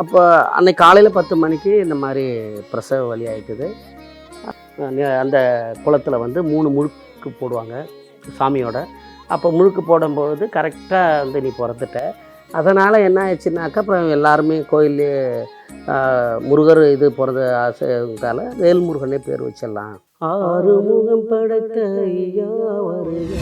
அப்போ அன்னைக்கு காலையில் பத்து மணிக்கு இந்த மாதிரி பிரசவ வழி ஆயிட்டுது. அந்த குளத்தில் வந்து மூணு முழுக்கு போடுவாங்க சாமியோட. அப்போ முழுக்கு போடும்பொழுது கரெக்டாக வந்து நீ பிறந்துட்ட. அதனால் என்ன ஆயிடுச்சுனாக்கா அப்புறம் எல்லாருமே கோயிலே முருகர் இது பிறந்த ஆசைக்கால வேல்முருகனே பேர் வச்சிடலாம். ஆறு முகம் ஐயா வருக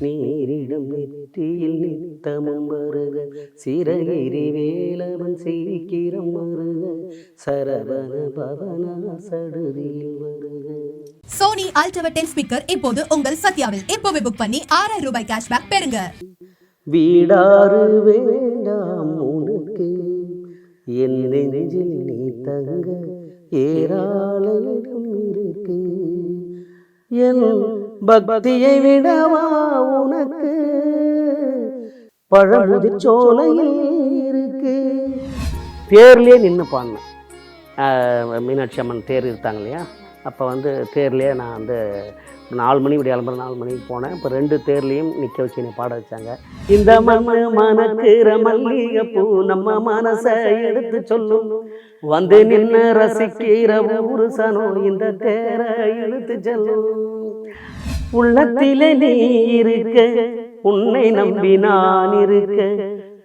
நீரிடும் நெற்றியில் நித்தமும் வருக. சிறகிரி வேலவன் சீக்கிரம் வருக. சரவண பவன சடுதியில் வருக. சோனி அல்ட்ரா டென் ஸ்பீக்கர் இப்போது உங்கள் சத்யாவில். இப்போவே புக் பண்ணி ஆறாயிரம் ரூபாய் கேஷ்பேக் பெறுங்க. வீடாறு வேண்டாம் உனக்கு. என் நெஞ்சில் நீ தங்க ஏராள இடம் இருக்கு. என் பக்தியை விடவா உனக்கு? பழமுதிர் சோலையில் இருக்கு. தேர்லேயே நின்று பாடினேன் ஆஹ் மீனாட்சி அம்மன் தேர் இருக்காங்க இல்லையா? அப்போ வந்து தேர்லேயே நான் வந்து நாலு மணி விடிய அலம்பரம் நாலு மணிக்கு போனேன். இப்போ ரெண்டு தேர்லேயும் நிற்க வச்சு என்னை பாட வச்சாங்க. இந்த மண்ணு மனக்கு மல்லிகை பூ நம்ம மனசை எடுத்து சொல்லும். வந்து நின்று ரசிக்கிற ஒரு சனோ இந்த தேரை இழுத்து செல்லும். உள்ளத்திலே நீ இருக்க. உன்னை நம்பி நான் இருக்க.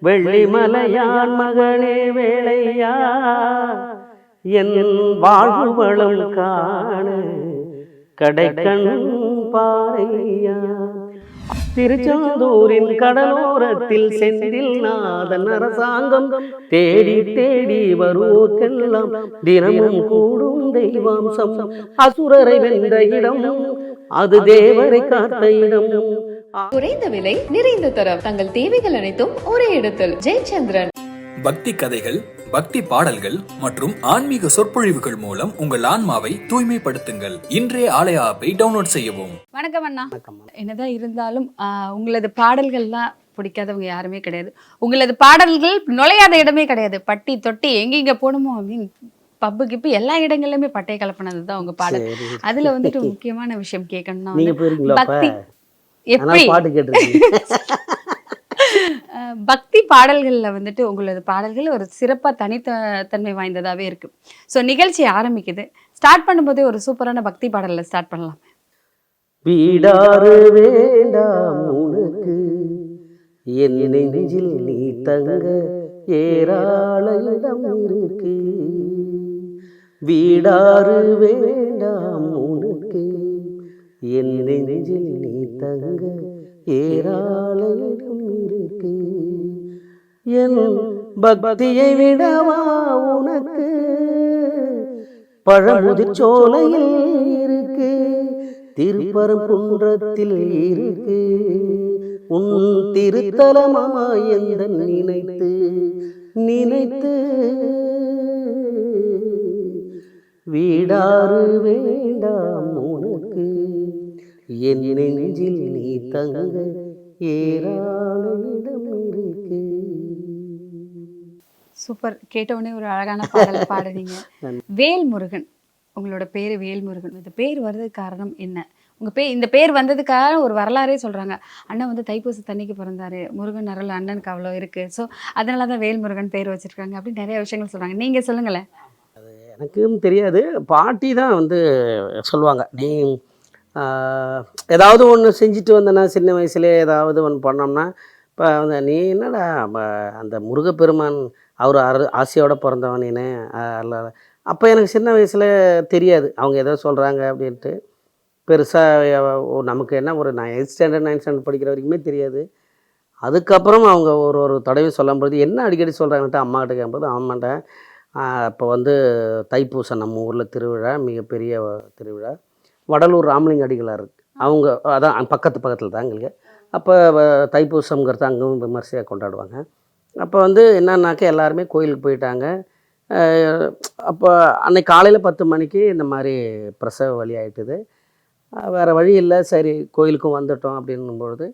வெள்ளிமலையான் மகனே வேளையா. என் வாழ்வு வளம் காண. கடைக்கண் பாறையா. திருச்செந்தூரின் கடலோரத்தில் செந்தில் நாதன் அரசாங்கம் தேடி தேடி வருவோர்க்கெல்லாம் தினமும் கூடும் தெய்வாம்சம். அசுரரை வென்ற இடம் அது தேவரை காத்த இடம் குறைந்த விலை நிறைந்த தரம். தங்கள் தேவைகள் அனைத்தும் ஒரே இடத்தில். ஜெயச்சந்திரன். பக்தி கதைகள் பக்தி பாடல்கள் மற்றும் ஆன்மீக சொற்பொழிவுகள் மூலம் உங்கள் ஆன்மாவை தூய்மைப்படுத்துங்கள். இன்றைய ஆலய ஆப்பை டவுன்லோட் செய்யவும். வணக்கம் அண்ணா. என்னதான் இருந்தாலும் ஆஹ், உங்களது பாடல்கள்லாம் பிடிக்காதவங்க யாருமே கிடையாது. உங்களது பாடல்கள் நுழையாத இடமே கிடையாது. பட்டி தொட்டி எங்கெங்க போகணுமோ அப்படின்னு பப்பு கிப்பு எல்லா இடங்கள்லயுமே பட்டை கலப்பினது தான் உங்க பாடல். அதுல வந்துட்டு முக்கியமான விஷயம் கேட்கணும்னா பக்தி எப்படி? பாட்டு பக்தி பாடல்கள்ல வந்துட்டு உங்களது பாடல்கள் ஒரு சிறப்பா தனித்த தன்மை வாய்ந்ததாவே இருக்கு. ஸோ நிகழ்ச்சி ஆரம்பிக்குது. ஸ்டார்ட் பண்ணும்போதே ஒரு சூப்பரான பக்தி பாடல்ல ஸ்டார்ட் பண்ணலாம். வீடாறு வேண்டாம் உனக்கு. என் நெஞ்சில் நீ தங்க ஏராள இடம் இருக்கு. வீடாறு வேண்டாம் உனக்கு. என் நெஞ்சில் நீ தங்க ஏராளம் இடம் இருக்கு. என் பக்தியை விடவா உனக்கு? பழமுதிர் சோலையில் இருக்கு. திருப்பரங்குன்றத்தில் இருக்கு. உன் திருத்தலமாய் எந்த நினைத்து நினைத்து வீடாறு வேண்டாம் உனக்கு. என் நெஞ்சில் நீ தங்க ஏராள இடம் இருக்கு. சூப்பர். கேட்டவுடனே ஒரு அழகான பாடல் பாடுறீங்க. வேல் முருகன் உங்களோட பேர் வேல்முருகன். இந்த பேர் வர்றதுக்கு காரணம் என்ன? உங்க பேர் இந்த பேர் வந்ததுக்காக ஒரு வரலாறே சொல்றாங்க. அண்ணன் வந்து தைப்பூச தண்ணிக்கு பிறந்தாரு. முருகன் அருள் அண்ணனுக்கு அவ்வளோ இருக்கு. ஸோ அதனால தான் வேல்முருகன் பேர் வச்சிருக்காங்க அப்படின்னு நிறைய விஷயங்கள் சொல்றாங்க. நீங்க சொல்லுங்களேன். எனக்கும் தெரியாது. பாட்டி தான் வந்து சொல்லுவாங்க நீ ஏதாவது ஒன்று செஞ்சுட்டு வந்தேன்னா சின்ன வயசுலேயே ஏதாவது ஒன்று பண்ணோம்னா இப்போ வந்து நீ என்னடா அந்த முருகப்பெருமான் அவர் அரு ஆசையோடு பிறந்தவன் நீனு அல்ல அப்போ எனக்கு சின்ன வயசில் தெரியாது. அவங்க ஏதோ சொல்கிறாங்க அப்படின்ட்டு. பெருசாக நமக்கு என்ன ஒரு நான் எயிட் ஸ்டாண்டர்ட் நைன்த் ஸ்டாண்டர்ட் படிக்கிற வரைக்குமே தெரியாது. அதுக்கப்புறம் அவங்க ஒரு ஒரு தடவை சொல்லும்போது என்ன அடிக்கடி சொல்கிறாங்கன்ட்டு அம்மாகிட்ட கேட்கும்போது ஆமாட்டேன் அப்போ வந்து தைப்பூசம் நம்ம ஊரில் திருவிழா மிகப்பெரிய திருவிழா. வடலூர் ராமலிங்க அடிகளார் இருக்குது அவங்க அதான் பக்கத்து பக்கத்தில் தான் எங்களுக்கு. அப்போ தைப்பூசம்ங்கிறது அங்கேயும் விமர்சையாக கொண்டாடுவாங்க. அப்போ வந்து என்னன்னாக்கா எல்லாருமே கோயிலுக்கு போயிட்டாங்க. அப்போ அன்னைக்கு காலையில் பத்து மணிக்கு இந்த மாதிரி பிரசவ வழி ஆகிட்டுது வேறு வழி இல்லை. சரி கோயிலுக்கும் வந்துட்டோம் அப்படின்னும்பொழுது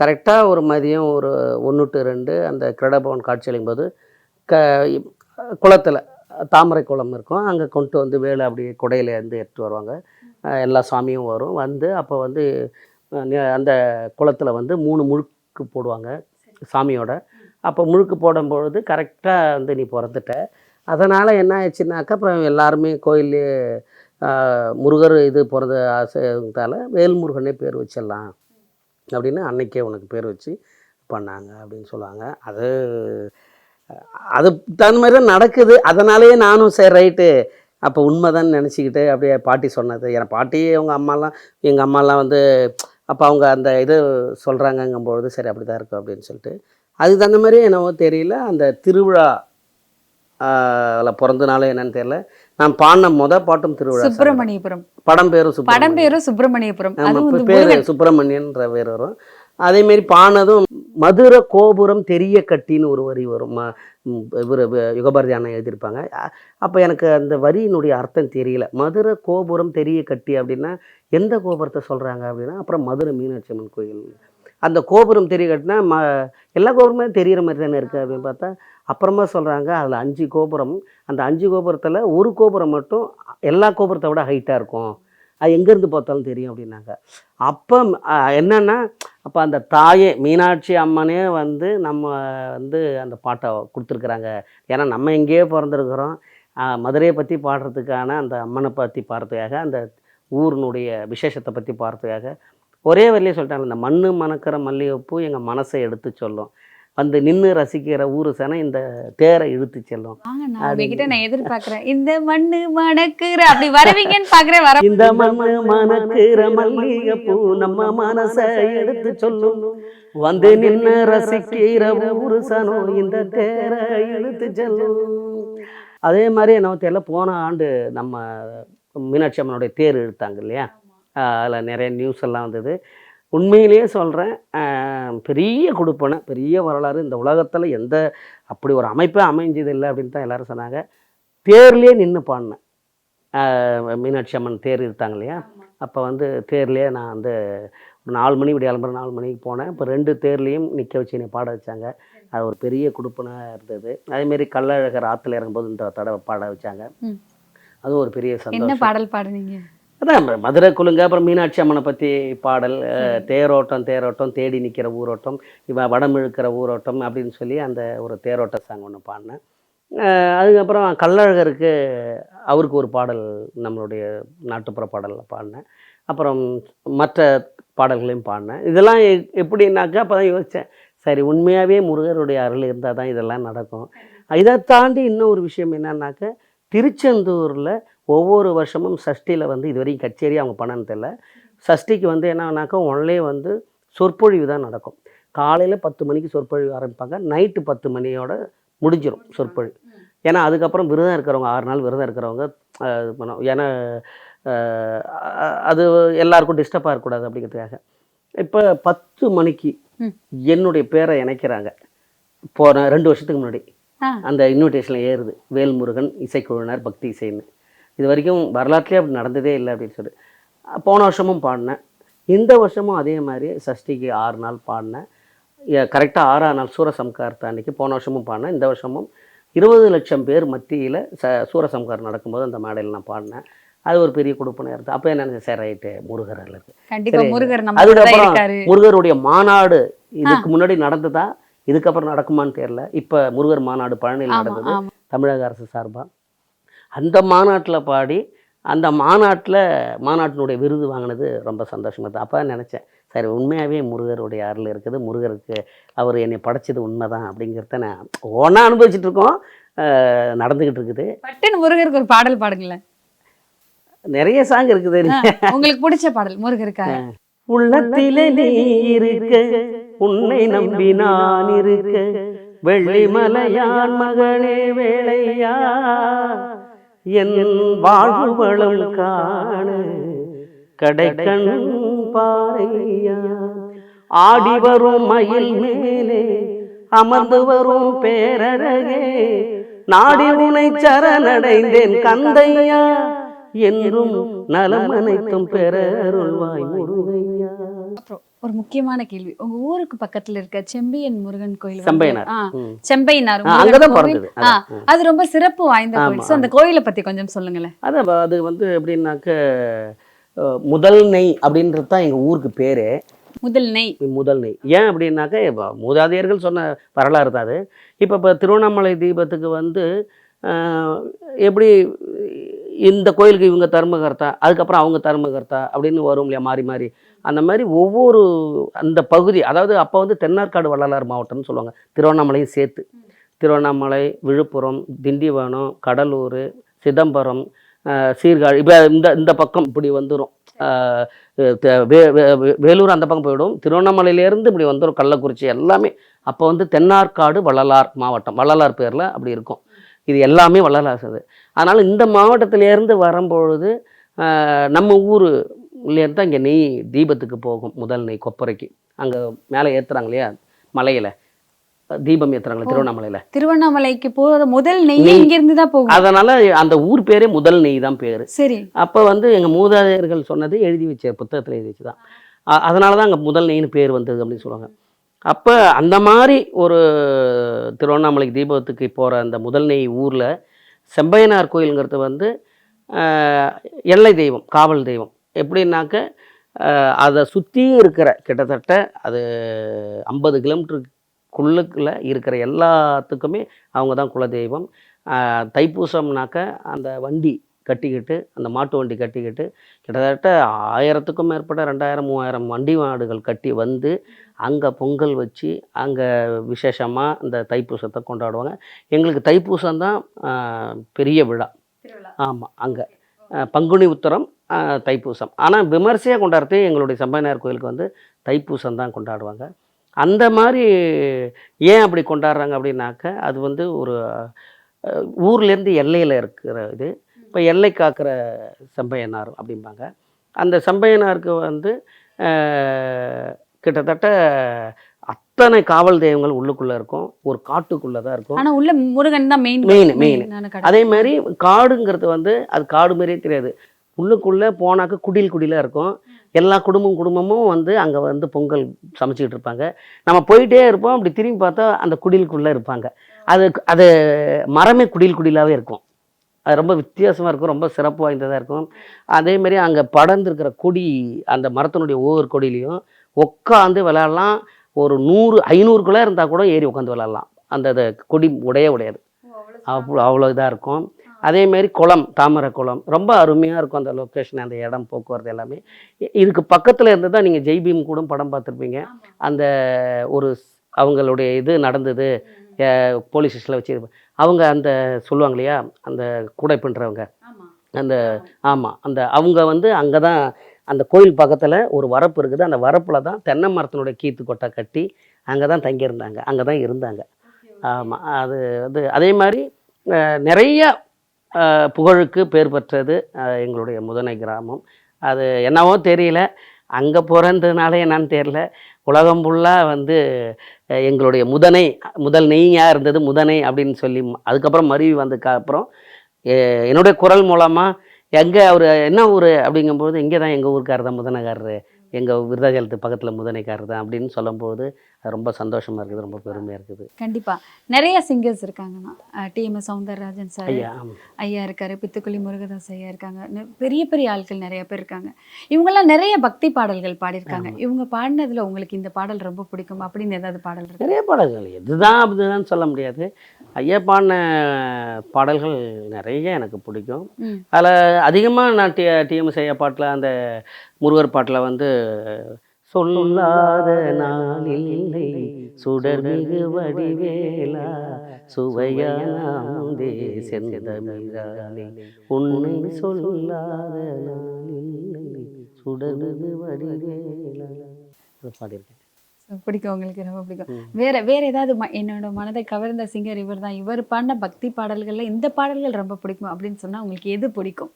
கரெக்டாக ஒரு மதியம் ஒரு ஒன்று டு ரெண்டு அந்த கிரடபவன் காட்சியளிக்கும் போது க குளத்தில் தாமரை குளம் இருக்கும். அங்கே கொண்டு வந்து வேலை அப்படியே குடையில இருந்து வருவாங்க. எல்லா சாமியும் வரும். வந்து அப்போ வந்து அந்த குளத்தில் வந்து மூணு முழுக்கு போடுவாங்க சாமியோட. அப்போ முழுக்கு போடும்பொழுது கரெக்டாக வந்து நீ பிறந்துட்ட. அதனால் என்ன ஆயிடுச்சுனாக்கா அப்புறம் எல்லாருமே கோயில் முருகர் இது பிறந்த ஆசைத்தால வேல்முருகனே பேர் வச்சிடலாம் அப்படின்னு அன்னைக்கே உனக்கு பேர் வச்சு பண்ணாங்க அப்படின்னு சொல்லுவாங்க அது அது தகுந்த மாதிரி தான் நடக்குது. அதனாலேயே நானும் சரி ரைட்டு. அப்போ உண்மைதான் நினச்சிக்கிட்டு அப்படியே பாட்டி சொன்னது. என் பாட்டி அவங்க அம்மாலாம் எங்கள் அம்மாலாம் வந்து அப்போ அவங்க அந்த இது சொல்கிறாங்கங்கும்பொழுது சரி அப்படி தான் இருக்கும் அப்படின்னு சொல்லிட்டு. அதுக்கு தகுந்த மாதிரி என்னவோ தெரியல. அந்த திருவிழா அதில் பிறந்தனால என்னன்னு தெரியல. நான் பாடின முத பாட்டும் திருவிழா. சுப்பிரமணியபுரம். படம் பேரும். படம் பேரும் சுப்பிரமணியபுரம். பேரு சுப்பிரமணியன்ற பேர் வரும். அதேமாரி பானதும் மதுரை கோபுரம் தெரிய கட்டின்னு ஒரு வரி வரும். ம- இவரு யுகபாரதி அண்ணன் எழுதியிருப்பாங்க. அப்போ எனக்கு அந்த வரியினுடைய அர்த்தம் தெரியல. மதுரை கோபுரம் தெரிய கட்டி அப்படின்னா எந்த கோபுரத்தை சொல்கிறாங்க அப்படின்னா அப்புறம் மதுரை மீனாட்சி அம்மன் கோயில். அந்த கோபுரம் தெரிய கட்டினா ம எல்லா கோபுரமே தெரிகிற மாதிரி தானே இருக்குது அப்படின்னு பார்த்தா அப்புறமா சொல்கிறாங்க அதில் அஞ்சு கோபுரம். அந்த அஞ்சு கோபுரத்தில் ஒரு கோபுரம் மட்டும் எல்லா கோபுரத்தை விட ஹைட்டாக இருக்கும். அது எங்கேருந்து பார்த்தாலும் தெரியும் அப்படின்னாங்க. அப்போ என்னென்னா அப்போ அந்த தாயே மீனாட்சி அம்மனே வந்து நம்ம வந்து அந்த பாட்டை கொடுத்துருக்குறாங்க. ஏன்னா நம்ம எங்கேயோ பிறந்திருக்கிறோம். மதுரையை பற்றி பாடுறதுக்கான அந்த அம்மனை பற்றி பாடுறதுக்காக அந்த ஊரினுடைய விசேஷத்தை பற்றி பாடுறதுக்காக ஒரே வரியிலே சொல்லிட்டாங்க இந்த மண்ணு மணக்கிற மல்லிகைப்பூ எங்கள் மனசை எடுத்து சொல்லும். வந்து நின்று ரசிக்கிற ஊரு சனம் இந்த தேரை இழுத்து செல்லும். நான் எதிர்பார்க்கிறேன். இந்த மண்ணு மணக்குற அப்படி வருவீங்கன்னு பாக்குறேன் வர இந்த மண்ணு மணக்கிற மல்லிகைப்பூ நம்ம மனசை எடுத்து சொல்லும். வந்து நின்னு ரசிக்கிற ஊரு சனம் இந்த தேர இழுத்து செல்லும். அதே மாதிரி என்ன தெரியல போன ஆண்டு நம்ம மீனாட்சி அம்மனுடைய தேர் இழுத்தாங்க இல்லையா? அதில் நிறைய நியூஸ் எல்லாம் வந்தது. உண்மையிலேயே சொல்கிறேன் பெரிய கொடுப்பனை பெரிய வரலாறு இந்த உலகத்தில் எந்த அப்படி ஒரு அமைப்பே அமைஞ்சது இல்லை அப்படின்னு தான் எல்லாரும் சொன்னாங்க. தேர்லேயே நின்று பாடினேன். மீனாட்சி அம்மன் தேர் இருத்தாங்க இல்லையா? அப்போ வந்து தேர்லேயே நான் வந்து ஒரு நாலு மணி விடிய கிளம்புற நாலு மணிக்கு போனேன். இப்போ ரெண்டு தேர்லேயும் நிற்க வச்சு என்னை பாட வச்சாங்க. அது ஒரு பெரிய குடுப்பனாக இருந்தது. அதேமாரி கள்ளழகர் ஆற்றுல இறங்கும்போது இந்த தடவை பாட வச்சாங்க. அதுவும் ஒரு பெரிய என்ன சந்தோஷம். பாடல் பாடுனீங்க? அதான் மதுரை குலுங்க அப்புறம் மீனாட்சி அம்மனை பற்றி பாடல் தேரோட்டம் தேரோட்டம் தேடி நிற்கிற ஊரோட்டம் இவ வடம் இழுக்கிற ஊரோட்டம் அப்படின்னு சொல்லி அந்த ஒரு தேரோட்ட சாங் ஒன்று பாடினேன். அதுக்கப்புறம் கள்ளழகருக்கு அவருக்கு ஒரு பாடல் நம்மளுடைய நாட்டுப்புற பாடலில் பாடினேன். அப்புறம் மற்ற பாடல்களையும் பாடினேன். இதெல்லாம் எ- எப்படின்னாக்கா அப்போ தான் யோசித்தேன் சரி உண்மையாகவே முருகருடைய அருள் இருந்தால் தான் இதெல்லாம் நடக்கும். இதை தாண்டி இன்னும் ஒரு விஷயம் என்னன்னாக்க திருச்செந்தூரில் ஒவ்வொரு வருஷமும் சஷ்டியில் வந்து இது வரைக்கும் கச்சேரி அவங்க பண்ணனது தெரியல சஷ்டிக்கு வந்து என்னன்னாக்கா ஒன்லே வந்து சொற்பொழிவு தான் நடக்கும் காலையில் பத்து மணிக்கு சொற்பொழிவு ஆரம்பிப்பாங்க நைட்டு பத்து மணியோட முடிஞ்சிடும் சொற்பொழிவு ஏன்னா அதுக்கப்புறம் விரதம் இருக்கிறவங்க ஆறு நாள் விரதம் இருக்கிறவங்க. ஏன்னா அது எல்லாருக்கும் டிஸ்டர்பாக இருக்கக்கூடாது அப்படிங்கிறதுக்காக இப்போ பத்து மணிக்கு. என்னுடைய பேரை இணைக்கிறாங்க போன ரெண்டு வருஷத்துக்கு முன்னாடி. அந்த இன்விடேஷனில் ஏறுது. வேல்முருகன் இசைக்குழுவினர் பக்தி இசைன்னு. இது வரைக்கும் வரலாற்றுலேயே அப்படி நடந்ததே இல்லை அப்படின்னு சொல்லி. அஹ் போன வருஷமும் பாடினேன். இந்த வருஷமும் அதே மாதிரி சஷ்டிக்கு ஆறு நாள் பாடினேன். கரெக்டாக ஆறாம் நாள் சூரசம்காரத்தை அன்னைக்கு போன வருஷமும் பாடினேன். இந்த வருஷமும் இருபது லட்சம் பேர் மத்தியில் ச சூரசம்காரம் நடக்கும்போது அந்த மேடையில் நான் பாடினேன். அது ஒரு பெரிய கொடுப்பனை இருந்தது அப்போ என்ன சரி ரைட்டு. முருகர் இருக்கு. கண்டிப்பா சரி. முருகர் அதுக்கப்புறம் முருகருடைய மாநாடு இதுக்கு முன்னாடி நடந்ததா? இதுக்கப்புறம் நடக்குமான்னு தெரியல. இப்போ முருகர் மாநாடு பழனியில் நடந்தது. தமிழக அரசு சார்பாக அந்த மாநாட்டில் பாடி அந்த மாநாட்டில் மாநாட்டினுடைய விருது வாங்கினது ரொம்ப சந்தோஷமாக இருந்தது. அப்போ நினச்சேன் சரி உண்மையாகவே முருகருடைய அருள் இருக்குது. முருகருக்கு அவர் என்னை படைச்சது உண்மை தான் அப்படிங்கிறத நான் ஒன்றா அனுபவிச்சுட்டு இருக்கோம். நடந்துக்கிட்டு இருக்குது. முருகருக்கு ஒரு பாடல் பாடுங்களேன். நிறைய சாங் இருக்குது. உங்களுக்கு பிடிச்ச பாடல் முருகருக்காக. உள்ளத்திலே நீ இருக்க. உன்னை நம்பி நான் இருக்க வெள்ளிமலையான் மகளே வேளையா என் வாழ்வு வளம் காண கடைக்கண் பாறையா. ஆடி வரும் மயில் மேலே அமர்ந்து வரும் பேரழகே நாடி உனை சரணடைந்தேன் கந்தையா என்றும் நலம் அனைத்தும் பெற அருள்வாய் முருகையா. ஒரு முக்கியமான கேள்வி. உங்க ஊருக்கு பக்கத்துல இருக்க செம்பியன் முருகன் கோயில் செம்பையனார். செம்பையனார். அது ரொம்ப சிறப்பு வாய்ந்த கோயில் அந்த கோயிலை பத்தி கொஞ்சம் சொல்லுங்களேன். அதான் அது வந்து எப்படின்னாக்க முதல் நெய் அப்படின்றது தான் எங்கள் ஊருக்கு பேர். முதல் நெய். முதல் நெய். ஏன் அப்படின்னாக்க மூதாதையர்கள் சொன்ன வரலாறு தான் அது. இப்போ இப்போ திருவண்ணாமலை தீபத்துக்கு வந்து எப்படி இந்த கோயிலுக்கு இவங்க தர்மகர்த்தா அதுக்கப்புறம் அவங்க தர்மகர்த்தா அப்படின்னு வரும் இல்லையா மாறி மாறி. அந்த மாதிரி ஒவ்வொரு அந்த பகுதி அதாவது அப்போ வந்து தென்னார்காடு வள்ளலார் மாவட்டம்னு சொல்லுவாங்க. திருவண்ணாமலையும் சேர்த்து. திருவண்ணாமலை விழுப்புரம் திண்டிவனம் கடலூர் சிதம்பரம் சீர்காழி இப்போ இந்த இந்த பக்கம் இப்படி வந்துடும் வேலூர் அந்த பக்கம் போயிடும். திருவண்ணாமலையிலேருந்து இப்படி வந்துடும் கள்ளக்குறிச்சி எல்லாமே. அப்போ வந்து தென்னார்காடு வள்ளலார் மாவட்டம் வள்ளலார் பேரில் அப்படி இருக்கும். இது எல்லாமே வள்ளலார் இது அதனால் இந்த மாவட்டத்திலேருந்து வரும்பொழுது நம்ம ஊர் ஊர்லேருந்து தான் இங்கே நெய் தீபத்துக்கு போகும் முதல் நெய் கொப்பரைக்கு. அங்கே மேலே ஏற்றுறாங்க இல்லையா? மலையில். தீபம் ஏற்றுறாங்களே திருவண்ணாமலையில். திருவண்ணாமலைக்கு போகிற முதல் நெய். இங்கிருந்து தான் போகும். அதனால் அந்த ஊர் பேரே முதல் நெய் தான் பேர். சரி. அப்போ வந்து எங்கள் மூதாதையர்கள் சொன்னது எழுதி வச்ச புத்தகத்தில் எழுதி வச்சு தான் அதனால தான் அங்கே முதல் நெய்னு பேர் வந்தது அப்படின்னு சொல்லுவாங்க. அப்போ அந்த மாதிரி ஒரு திருவண்ணாமலைக்கு தீபத்துக்கு போகிற அந்த முதல் நெய் ஊரில் செம்பையனார் கோயிலுங்கிறது வந்து எல்லை தெய்வம் காவல் தெய்வம். எப்படின்னாக்க அதை சுற்றி இருக்கிற கிட்டத்தட்ட அது ஐம்பது கிலோமீட்டருக்குள்ளுக்குள்ள இருக்கிற எல்லாத்துக்குமே அவங்க தான் குலதெய்வம் தைப்பூசம்னாக்க அந்த வண்டி கட்டிக்கிட்டு அந்த மாட்டு வண்டி கட்டிக்கிட்டு கிட்டத்தட்ட ஆயிரத்துக்கும் மேற்பட்ட ரெண்டாயிரம் மூவாயிரம் வண்டி மாடுகள் கட்டி வந்து அங்கே பொங்கல் வச்சு அங்கே விசேஷமாக இந்த தைப்பூசத்தை கொண்டாடுவாங்க. எங்களுக்கு தைப்பூசம் தான் பெரிய விழா. ஆமாம் அங்கே. பங்குனி உத்தரம் தைப்பூசம். ஆனால் விமர்சையாக கொண்டாடுறது எங்களுடைய சம்பையனார் கோயிலுக்கு வந்து தைப்பூசம் தான் கொண்டாடுவாங்க. அந்த மாதிரி ஏன் அப்படி கொண்டாடுறாங்க அப்படின்னாக்க அது வந்து ஒரு ஊர்லேருந்து எல்லையில் இருக்கிற இது. இப்போ எல்லை காக்கிற செம்பையனார் அப்படிம்பாங்க. அந்த செம்பையனாருக்கு வந்து கிட்டத்தட்ட அத்தனை காவல் தெய்வங்கள் உள்ளுக்குள்ளே இருக்கும். ஒரு காட்டுக்குள்ளே தான் இருக்கும். ஆனா உள்ள முருகன் தான் மெயின் Main, main. அதே மாதிரி காடுங்கிறது வந்து அது காடு மாதிரியே தெரியாது. உள்ளுக்குள்ளே போனாக்க குடில் குடிலாக இருக்கும். எல்லா குடும்பம் குடும்பமும் வந்து அங்கே வந்து பொங்கல் சமைச்சிக்கிட்டு இருப்பாங்க. நம்ம போயிட்டே இருப்போம். அப்படி திரும்பி பார்த்தா அந்த குடிலுக்குள்ளே இருப்பாங்க. அது அது மரமே குடில் குடிலாகவே இருக்கும். அது ரொம்ப வித்தியாசமாக இருக்கும். ரொம்ப சிறப்பு வாய்ந்ததாக இருக்கும். அதே மாதிரி அங்கே படர்ந்துருக்கிற கொடி அந்த மரத்தினுடைய ஒவ்வொரு கொடியிலையும் உட்காந்து விளையாடலாம். ஒரு நூறு ஐநூறுக்குள்ளே இருந்தால் கூட ஏறி உட்காந்து விளையாடலாம். அந்த கொடி உடைய உடையாது. அவ்வளோ அவ்வளோ இதாக இருக்கும். அதேமாரி குளம் தாமரை குளம். ரொம்ப அருமையாக இருக்கும் அந்த லொக்கேஷன் அந்த இடம் போக்குவரத்து எல்லாமே. இதுக்கு பக்கத்தில் இருந்து தான் நீங்கள் ஜெய்பீம் கூட படம் பார்த்துருப்பீங்க. அந்த ஒரு அவங்களுடைய இது நடந்தது போலீஸ் ஸ்டேஷனில் வச்சு அவங்க அந்த சொல்லுவாங்க இல்லையா? அந்த கூடை பண்ணுறவங்க அந்த ஆமாம் அந்த அவங்க வந்து அங்கே தான் அந்த கோயில் பக்கத்தில் ஒரு வரப்பு இருக்குது. அந்த வரப்பில் தான் தென்னை மரத்தினுடைய கீத்து கொட்டை கட்டி அங்கே தான் தங்கியிருந்தாங்க அங்கே தான் இருந்தாங்க ஆமாம் அது வந்து அதே மாதிரி நிறைய புகழுக்கு பேர் பெற்றது எங்களுடைய முதனை கிராமம். அது என்னவோ தெரியல. அங்கே பிறந்ததுனால என்னன்னு தெரியல. உலகம் ஃபுல்லாக வந்து எங்களுடைய முதனை முதல் நெய்யாக இருந்தது முதனை அப்படின்னு சொல்லி அதுக்கப்புறம் மருவி வந்ததுக்கு அப்புறம் என்னுடைய குரல் மூலமாக எங்கே அவர் என்ன ஊர் அப்படிங்கும்போது இங்கே தான் எங்கள் ஊருக்காரர் தான் முதனைக்காரரு எங்கள் விருதாச்சலத்து பக்கத்தில் முதனைக்காரர் தான் அப்படின்னு சொல்லும்போது ரொம்ப சந்தோஷமாக இருக்குது ரொம்ப பெருமையாக இருக்குது. கண்டிப்பா. நிறைய சிங்கர்ஸ் இருக்காங்கண்ணா டிஎம்எஸ் சவுந்தரராஜன் சார் ஐயா ஐயா இருக்காரு பித்துக்குளி முருகதாஸ் ஐயா இருக்காங்க. பெரிய பெரிய ஆட்கள் நிறைய பேர் இருக்காங்க. இவங்கெல்லாம் நிறைய பக்தி பாடல்கள் பாடியிருக்காங்க. இவங்க பாடினதுல உங்களுக்கு இந்த பாடல் ரொம்ப பிடிக்கும். அப்படின்னு ஏதாவது பாடல் இருக்கு? நிறைய பாடல்கள். இதுதான் அப்படிதான் சொல்ல முடியாது. ஐயா பாடின பாடல்கள் நிறைய எனக்கு பிடிக்கும். அதில் அதிகமாக நான் டி டிஎம்எஸ் ஐயா பாட்டில் அந்த முருகர் பாட்டில் வந்து சொல்லாத நாளில் இல்லை சுடர்மிகு வடிவேலா சுவையானே செந்தமிழானே உன்னை சொல்லாத நாளில் இல்லை சுடர்மிகு வடிவேலா. பாடியிருக்கேன். பிடிக்கும் உங்களுக்கு ரொம்ப பிடிக்கும். வேற வேற ஏதாவது ம- என்னோட மனதை கவர்ந்த சிங்கர் இவர் தான் இவர் பாடின பக்தி பாடல்கள்ல இந்த பாடல்கள் ரொம்ப பிடிக்கும் அப்படின்னு சொன்னா உங்களுக்கு எது பிடிக்கும்?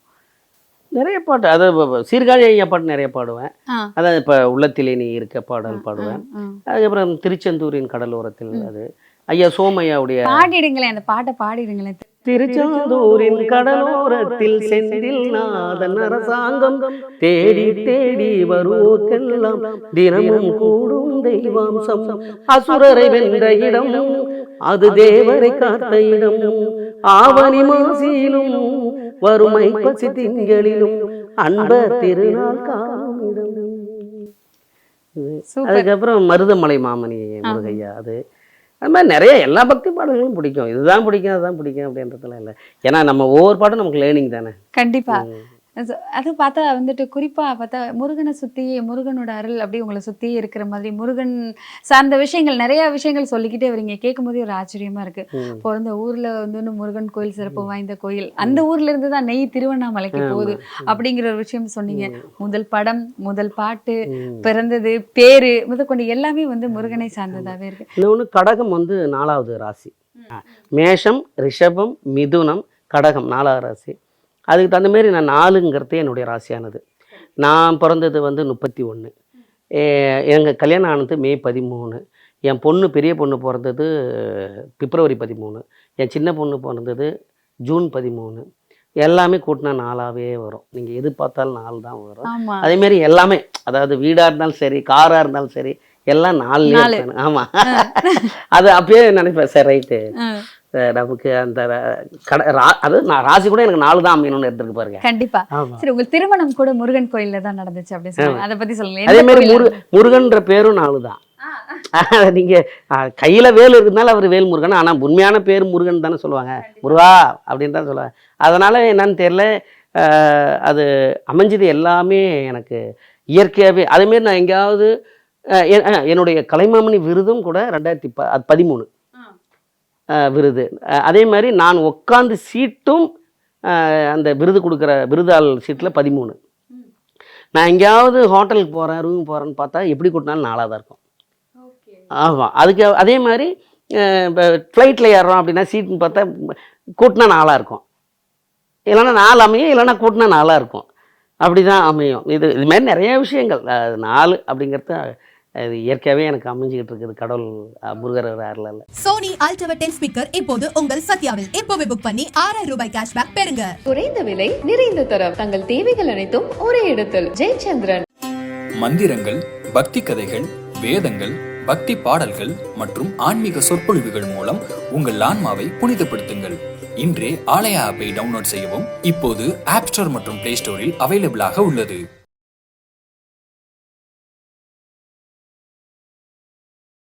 நிறைய பாட்டு அது சீர்காழி ஐயா பாட்டு நிறைய பாடுவேன். அதான் இப்போ உள்ளத்திலே நீ இருக்க பாடல் பாடுவேன். அதுக்கப்புறம் திருச்செந்தூரின் கடலோரத்தில் அது. ஐயா சோமையாவுடைய பாடிடுங்களேன் அந்த பாட்டை பாடிடுங்களேன் திருச்செந்தூரின் கடலோரத்தில் செந்தில் நாதன் அரசாங்கம் தேடி தேடி வருவோர்க்கெல்லாம் தினமும் கூடும் தெய்வாம்சம். அசுரரை வென்ற இடம் அது தேவரை காத்த இடம். ஆவணி மாசியிலும் வறுமை பசி திங்களிலும் அன்ப திருநாள் சூப்பர். அதுக்கப்புறம் மருதமலை மாமணி முருகையா அது அது மாதிரி நிறைய எல்லா பக்தி பாடல்களும் பிடிக்கும். இதுதான் பிடிக்கும் அதுதான் பிடிக்கும் அப்படின்றதுலாம் இல்லை. ஏன்னா நம்ம ஒவ்வொரு பாட்டும் நமக்கு லேர்னிங் தானே. கண்டிப்பா. அது- பார்த்தா வந்துட்டு குறிப்பா பார்த்தா முருகனை சுத்தி முருகனோட அருள் அப்படியே உங்களை சுத்தி இருக்கிற மாதிரி முருகன் சார்ந்த விஷயங்கள் நிறைய விஷயங்கள் சொல்லிக்கிட்டே வரீங்க. கேட்கும் போதே ஒரு ஆச்சரியமா இருக்கு. ம். பிறந்த ஊர்ல வந்து முருகன் கோயில் சிறப்பு வாய்ந்த கோயில். அந்த ஊர்ல இருந்து தான் நெய் திருவண்ணாமலைக்கு போகுது அப்படிங்கிற ஒரு விஷயம் சொன்னீங்க. முதல் படம் முதல் பாட்டு. பிறந்தது பேரு முதற்கொண்டு எல்லாமே வந்து முருகனை சார்ந்ததாவே இருக்கு. இன்னொன்று கடகம் வந்து நாலாவது ராசி. மேஷம் ரிஷபம் மிதுனம் கடகம் நாலாவது ராசி. அதுக்கு தகுந்த மாரி நான் நாலுங்கிறதே என்னுடைய ராசியானது. நான் பிறந்தது வந்து முப்பத்தி ஒன்று எங்கள் கல்யாணம் ஆனது மே பதிமூணு. என் பொண்ணு பெரிய பொண்ணு பிறந்தது பிப்ரவரி பதிமூணு. என் சின்ன பொண்ணு பிறந்தது ஜூன் பதிமூணு. எல்லாமே கூட்டினா நாலாவே வரும். நீங்கள் எது பார்த்தாலும் நாலு தான் வரும். ஆமா. அதே மாதிரி எல்லாமே அதாவது வீடா இருந்தாலும் சரி காரா இருந்தாலும் சரி எல்லாம் நாலுலயே நாலு. இருக்கணும். ஆமா. அது அப்பயே நினைப்பேன் சரி ரைட்டு. நமக்கு அந்த கடை அது நான் ராசி கூட எனக்கு நாலு தான் அமையணும்னு எடுத்துருக்கு பாருங்க. கண்டிப்பா. சரி உங்க திருமணம் கூட முருகன் கோயில்ல தான் நடந்துச்சு அப்படின்னு சொல்லுங்க. அதை பத்தி சொல்லுங்க. அதே மாதிரி முரு முருகன்ற பேரும் நாலு தான். நீங்க ஆ, கையில வேல் இருந்தாலும் அவர் வேல் முருகன் ஆனா உண்மையான பேர் முருகன் தானே சொல்லுவாங்க. முருகா அப்படின்னு தான் சொல்லுவாங்க. அதனால என்னன்னு தெரியல ஆஹ், அது அமைஞ்சது எல்லாமே எனக்கு இயற்கையாகவே அதேமாரி நான் எங்கேயாவது ஆஹ், எ- ஆஹ், என்னுடைய கலைமாமணி விருதும் கூட ரெண்டாயிரத்தி ப பதிமூணு. விருது. அதே மாதிரி நான் உட்காந்து சீட்டும் அந்த விருது கொடுக்குற விருதாள் சீட்டில் பதிமூணு. நான் எங்கேயாவது ஹோட்டலுக்கு போகிறேன் ரூம் போகிறேன்னு பார்த்தா எப்படி கூட்டினாலும் நாலாக தான் இருக்கும். ஆமாம் அதுக்கு அதே மாதிரி இப்போ ஃப்ளைட்டில் ஏறுறோம் அப்படின்னா சீட்டுன்னு பார்த்தா கூட்டினா நாலாக இருக்கும். இல்லைன்னா நாலு அமையும் இல்லைன்னா கூட்டினா நாலாக இருக்கும். அப்படி தான் அமையும். இது இது மாதிரி நிறைய விஷயங்கள். நாலு அப்படிங்கிறது அது இயற்கையாகவே எனக்கு அமைஞ்சிக்கிட்டு இருக்குது கடவுள் முருகர் அருளால் சோனி அல்ட்ரா டென் ஸ்பீக்கர் இப்போது உங்கள் சத்யாவில். இப்போவே புக் பண்ணி ஆறாயிரம் ரூபாய் கேஷ்பேக் பெறுங்க. குறைந்த விலை நிறைந்த தரம். தங்கள் தேவைகள் அனைத்தும் ஒரே இடத்தில். ஜெயச்சந்திரன். மந்திரங்கள் பக்தி கதைகள் வேதங்கள் பக்தி பாடல்கள் மற்றும் ஆன்மீக சொற்பொழிவுகள் மூலம் உங்கள் ஆன்மாவை புனிதப்படுத்துங்கள். இன்றே ஆலயா ஆப்பை டவுன்லோட் செய்யவும் இப்போது ஆப் ஸ்டோர் மற்றும் பிளே ஸ்டோரில் அவைலபிளாக உள்ளது.